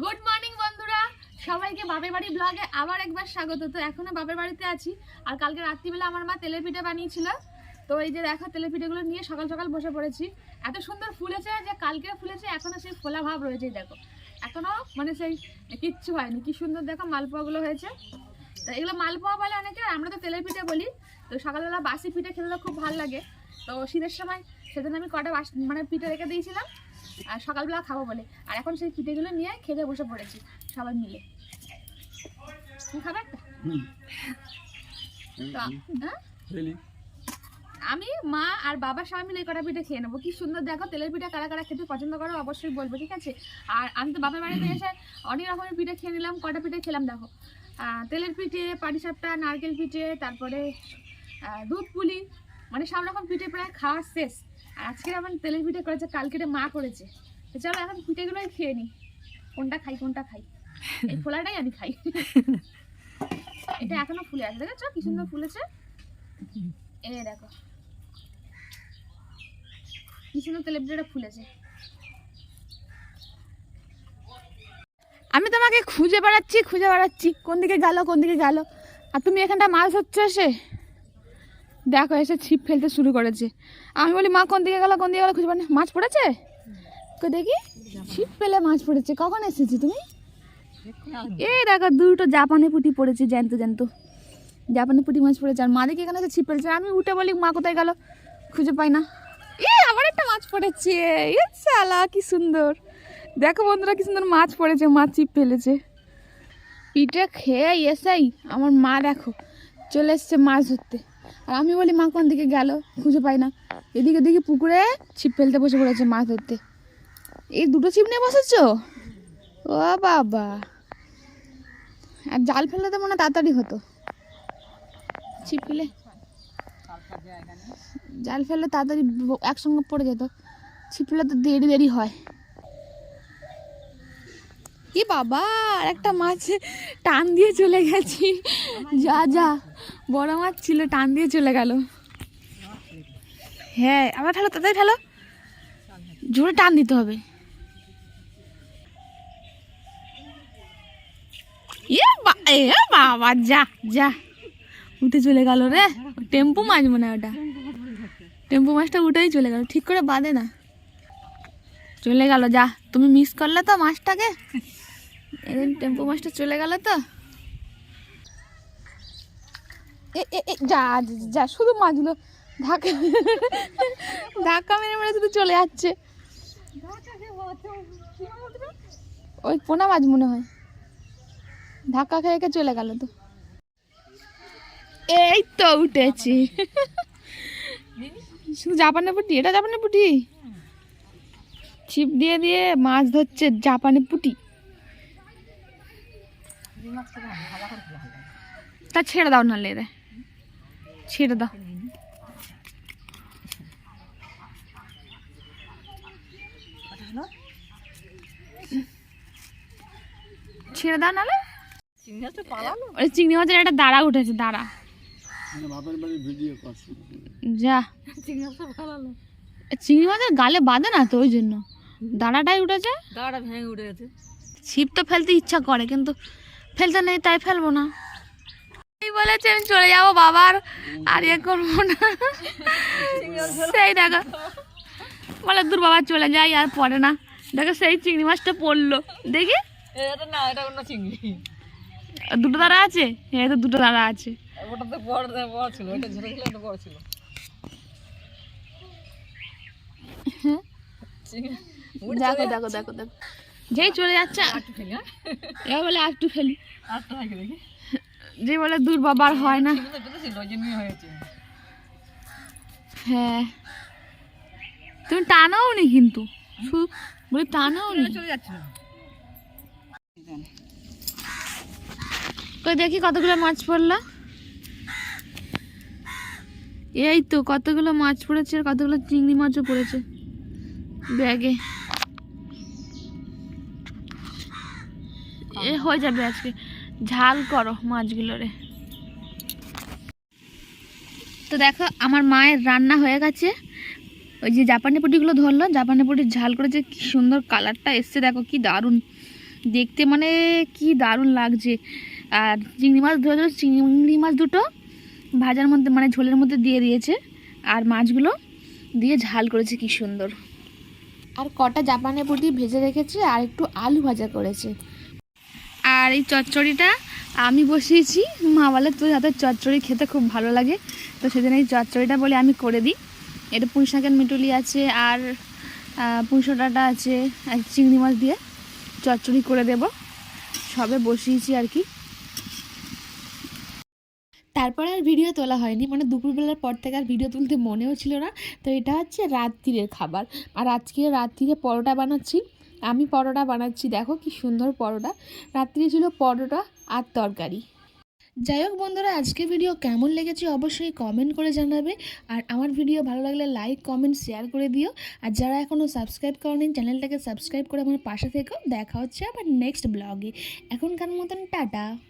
Good morning বন্ধুরা। সবাইকে বাপের বাড়ি ব্লগে আবার একবার স্বাগত। তো এখনও বাপের বাড়িতে আছি। আর কালকে রাত্রিবেলা আমার মা তো এই যে দেখো, তেলের নিয়ে সকাল সকাল বসে পড়েছি। এত সুন্দর যে কালকে ফুলেছে, এখনও সেই রয়েছে দেখো। এখনও মানে সেই কিচ্ছু হয়নি। কি সুন্দর দেখো, মালপোয়াগুলো হয়েছে। তো এগুলো মালপোয়া বলে অনেকে আমরা তো তেলের পিঠে বলি। তো সকালবেলা বাসি পিঠে তো খুব ভালো লাগে। তো শীতের সময় সেদিন আমি কটা মানে পিঠে রেখে দিয়েছিলাম। আর সকালবেলা খাব বলে। আর এখন সেই পিঠেগুলো নিয়ে খেতে বসে পড়েছি সবাই মিলে। তুমি খাবে একটা? হ্যাঁ? আমি মা আর বাবা সবাই মিলে কটা পিঠে খেয়ে নেব। কি সুন্দর দেখো তেলের পিঠা কারা কারা খেতে পছন্দ করো অবশ্যই বলব ঠিক আছে? আর আমি তো বাবার বাড়িতে এসে অনেক রকমের পিঠে খেয়ে নিলাম কটা পিঠে খেলাম দেখো। তেলের পিঠে পাটিসাপটা নারকেল পিঠে তারপরে দুধ পুলি মানে সব রকম পিঠে প্রায় খাওয়া শেষ। আজকে আমার তেলের পিঠে করেছে, কালকে মা করেছে। চলো এখন পিঠেগুলোই খেয়ে নিই কোনটা খাই কোনটা খাই? এই ফোলাটাই আমি খাই। এটা এখনও ফুলে আছে, দেখেছ? কি সুন্দর ফুলেছে? এ দেখো। কি সুন্দর তেলের পিঠাটা ফুলেছে। আমি তোমাকে খুঁজে বেড়াচ্ছি খুঁজে বেড়াচ্ছি। কোন দিকে গেল, কোন দিকে গেল? আর তুমি এখানটা মাছ ধরছো এসে? দেখো, এসে ছিপ ফেলতে শুরু করেছে। আমি বলি, মা, কোন দিকে গেল, কোন দিকে গেল খুঁজে পানি মাছ পড়েছে? দেখি, ছিপ ফেলে মাছ পড়েছে। কখন এসেছি তুমি? এই দেখো, দুটো জাপানি পুঁটি পড়েছে, জ্যান্ত জ্যান্ত। জাপানি পুঁটি মাছ পড়েছে, আর মা দেখি এখানে ছিপ ফেলছে। আমি উঠে বলি, মা, কোথায় গেল? খুঁজে পাই না। এ, আবার একটা মাছ পড়েছে। এ কি সুন্দর। দেখো বন্ধুরা, কি সুন্দর মাছ পড়েছে মাছ ছিপ ফেলেছে। পিঠে খেয়ে এসাই আমার মা দেখো, চলে এসছে মাছ ধরতে। আর আমি বলি, মা কোন দিকে গেল? খুঁজে পাই না। এদিকে দেখি পুকুরে ছিপ ফেলতে বসে পড়েছে মাছ ধরতে। এই দুটো ছিপ নিয়ে বসেছ? ও বাবা। আর জাল ফেললে তো মনে তাড়াতাড়ি হতো। ছিপ ফেলে। জাল ফেললে তাড়াতাড়ি একসঙ্গে পড়ে যেত। ছিপ ফেলে তো দেরি দেরি হয়। কি বাবা, আর একটা মাছ টান দিয়ে চলে গেছি। যা যা। বড় মাছ ছিল, টান দিয়ে চলে গেল। হ্যাঁ আবার ঠেলো তাড়াতাড়ি ঠেলো। জোরে টান দিতে হবে। এ বাবা, যা যা। উঠে চলে গেল রে। টেম্পু মাছ মনে হয় ওটা। টেম্পু মাছটা উঠেই চলে গেল। ঠিক করে বাঁধে না। চলে গেল, যা। তুমি মিস করলে তো মাছটাকে। টেম্পো মাছটা চলে গেল তো। যা যা, শুধু মাছগুলো ধাক্কা ধাক্কা মেরে মেরে শুধু চলে যাচ্ছে। ওই পোনা মাছ মনে হয়। ধাক্কা খেয়ে চলে গেল তো। এই তো উঠেছি। শুধু জাপানের পুটি? এটা জাপানের পুটি? ছিপ দিয়ে দিয়ে মাছ ধরছে জাপানি পুটি। তা ছেড়ে দাও নাহলে রে ছেড়ে দাও। ছেড়ে দাও ওই চিংড়ি মাছের একটা দাঁড়া উঠেছে দাঁড়া। যা। চিংড়ি মাছের গালে বাঁধে না তো ওই জন্য। দাঁড়াটাই উঠেছে। দাঁড়া ভেঙে উঠে গেছে। ছিপ তো ফেলতে ইচ্ছা করে কিন্তু ফেলতে নেই তাই ফেলব না। বলেছে আমি চলে যাব বাবার আর ইয়ে করব না। সেই দেখো। বলে দূর বাবা চলে যাই আর পড়ে না। দেখো সেই চিংড়ি মাছটা পড়ল। দেখি। না এটা অন্য চিংড়ি। দুটো দাঁড়া আছে? হ্যাঁ তো দুটো দাঁড়া আছে। ওটা তো বড় বড় ছিল এটা ঝরে ছিল এটা বড় ছিল। দেখো দেখো দেখো দেখো। যেই চলে যাচ্ছে এবার বলে আর একটু ফেলি। আটটা থাকে দেখি। যে বলে দূর বাবার হয় না। হ্যাঁ। তুমি টানাও নি কিন্তু। বলি টানাও নি। কই দেখি কতগুলো মাছ পড়ল। এই তো কতগুলো মাছ পড়েছে আর কতগুলো চিংড়ি মাছও পড়েছে। ব্যাগে। এ হয়ে যাবে আজকে। ঝাল করো মাছগুলোরে। তো দেখো, আমার মায়ের রান্না হয়ে গেছে। ওই যে জাপানি পুটিগুলো ধরলো, জাপানি পুটি ঝাল করেছে কি সুন্দর কালারটা এসছে, দেখো কি দারুণ। দেখতে মানে কি দারুণ লাগছে। আর চিংড়ি মাছ ধরে ধরো চিংড়ি মাছ দুটো ভাজার মধ্যে মানে ঝোলের মধ্যে দিয়ে দিয়েছে। আর মাছগুলো দিয়ে ঝাল করেছে কি সুন্দর। আর কটা জাপানি পুটি ভেজে রেখেছে, আর একটু আলু ভাজা করেছে। আর এই চচ্চড়িটা আমি বসিয়েছি। মা বলে, তোর হাতের চচ্চড়ি খেতে খুব ভালো লাগে। তো সেদিন এই চচ্চড়িটা বলে আমি করে দিই। এটা পুঁই শাকের মিটুলি আছে আর পুঁইশোটাটা আছে চিংড়ি মাছ দিয়ে চচ্চড়ি করে দেব। সবে বসিয়েছি আর কি। তারপরে আর ভিডিও তোলা হয়নি। মানে দুপুরবেলার পর থেকে আর ভিডিও তুলতে মনেও ছিল না। তো এটা হচ্ছে রাত্রিরের খাবার। আর আজকে রাত্রিরে পরোটা বানাচ্ছি। আমি পরোটা বানাচ্ছি, দেখো কি সুন্দর পরোটা। রাত্রি ছিল পরোটা আর তরকারি। যাই হোক বন্ধুরা আজকে ভিডিও কেমন লেগেছে অবশ্যই কমেন্ট করে জানাবে। আর আমার ভিডিও ভালো লাগলে লাইক কমেন্ট শেয়ার করে দিও। আর যারা এখনও সাবস্ক্রাইব করেনি, চ্যানেলটাকে সাবস্ক্রাইব করে আমার পাশে থেকেও। দেখা হচ্ছে আবার নেক্সট ব্লগে এখনকার মতন টাটা।